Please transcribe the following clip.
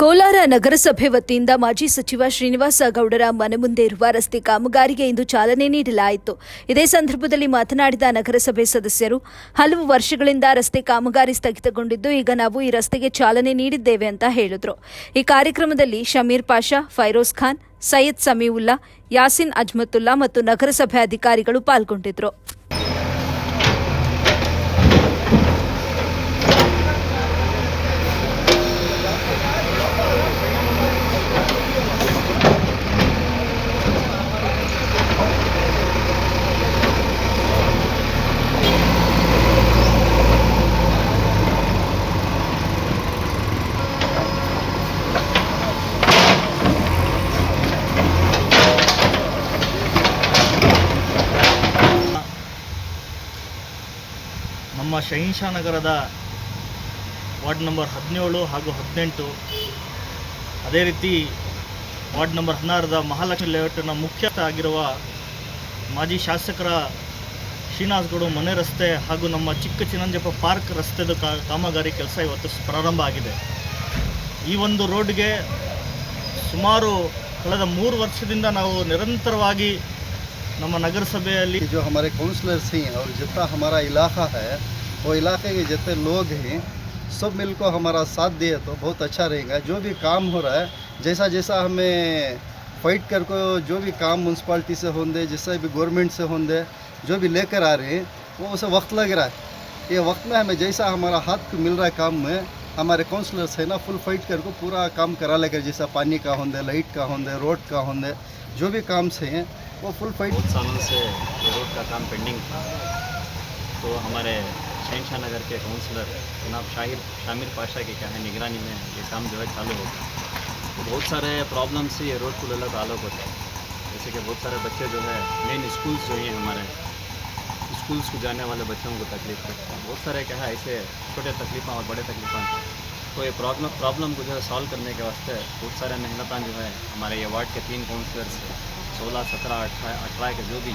ಕೋಲಾರ ನಗರಸಭೆ ವತಿಯಿಂದ ಮಾಜಿ ಸಚಿವ ಶ್ರೀನಿವಾಸ ಗೌಡರ ಮನೆ ಮುಂದೆ ಇರುವ ರಸ್ತೆ ಕಾಮಗಾರಿಗೆ ಇಂದು ಚಾಲನೆ ನೀಡಲಾಯಿತು. ಇದೇ ಸಂದರ್ಭದಲ್ಲಿ ಮಾತನಾಡಿದ ನಗರಸಭೆ ಸದಸ್ಯರು, ಹಲವು ವರ್ಷಗಳಿಂದ ರಸ್ತೆ ಕಾಮಗಾರಿ ಸ್ಥಗಿತಗೊಂಡಿದ್ದು ಈಗ ನಾವು ಈ ರಸ್ತೆಗೆ ಚಾಲನೆ ನೀಡಿದ್ದೇವೆ ಅಂತ ಹೇಳಿದ್ರು. ಈ ಕಾರ್ಯಕ್ರಮದಲ್ಲಿ ಶಮೀರ್ ಪಾಷಾ, ಫೈರೋಜ್ ಖಾನ್, ಸೈಯದ್ ಸಮೀವುಲ್ಲಾ, ಯಾಸಿನ್ ಅಜ್ಮತುಲ್ಲಾ ಮತ್ತು ನಗರಸಭೆ ಅಧಿಕಾರಿಗಳು ಪಾಲ್ಗೊಂಡಿದ್ರು. ನಮ್ಮ ಶಹಿನ್ಶಾ ನಗರದ ವಾರ್ಡ್ ನಂಬರ್ ಹದಿನೇಳು ಹಾಗೂ ಹದಿನೆಂಟು ಅದೇ ರೀತಿ ವಾರ್ಡ್ ನಂಬರ್ ಹದಿನಾರದ ಮಹಾಲಕ್ಷ್ಮಿ ಲೇಔಟಿನ ಮುಖ್ಯಸ್ಥ ಆಗಿರುವ ಮಾಜಿ ಶಾಸಕರ ಶ್ರೀನಿವಾಸಗೌಡ ಮನೆ ರಸ್ತೆ ಹಾಗೂ ನಮ್ಮ ಚಿಕ್ಕ ಚಿನ್ನಂಜಪ್ಪ ಪಾರ್ಕ್ ರಸ್ತೆದು ಕಾ ಕಾಮಗಾರಿ ಕೆಲಸ ಇವತ್ತು ಸ್- ಪ್ರಾರಂಭ ಆಗಿದೆ ಈ ಒಂದು ರೋಡ್ಗೆ ಸುಮಾರು ಕಳೆದ ಮೂರು ವರ್ಷದಿಂದ ನಾವು ನಿರಂತರವಾಗಿ ನಮ್ಮ ನಗರಸಭೆಯಲ್ಲಿ कि जो हमारे काउंसलर्स हैं और जितना हमारा इलाका है वो इलाके के जितने लोग हैं, सब मिलकर हमारा साथ दिए तो बहुत अच्छा रहेगा। जो भी काम हो रहा है जैसा जैसा हमें फाइट कर को, जो भी काम म्यूनसिपाल्टी से होंगे जिससे भी गवर्नमेंट से होंगे जो भी लेकर आ रहे हैं, वो उसे वक्त लग रहा है। ये वक्त में हमें जैसा हमारा हाथ मिल रहा है काम में, हमारे काउंसलर्स है ना फुल फाइट कर को पूरा काम करा लेकर, जैसा पानी का होंगे लाइट का होंगे रोड का होंगे जो भी काम से हैं, वो फुल फाइट सालों से रोड का काम पेंडिंग था। तो हमारे शहनशाह नगर के काउंसलर जनाब शाहिर शामिर पाशा की क्या है निगरानी में ये काम जो है चालू हो गया। तो बहुत सारे प्रॉब्लम से ये रोड को लेकर ताल्लुक होता है। जैसे कि बहुत सारे बच्चे जो है मेन स्कूल्स जो हैं हमारे स्कूल्स को जाने वाले बच्चों को तकलीफ़ है। बहुत सारे क्या है, ऐसे छोटे तकलीफा और बड़े तकलीफा। तो ये प्रॉब्लम प्रॉब्लम को जो है सॉल्व करने के वास्ते बहुत सारे मेहनतान जो है, हमारे ये वार्ड के तीन काउंसलर्स सोलह, सत्रह, अठारह अठारह के जो भी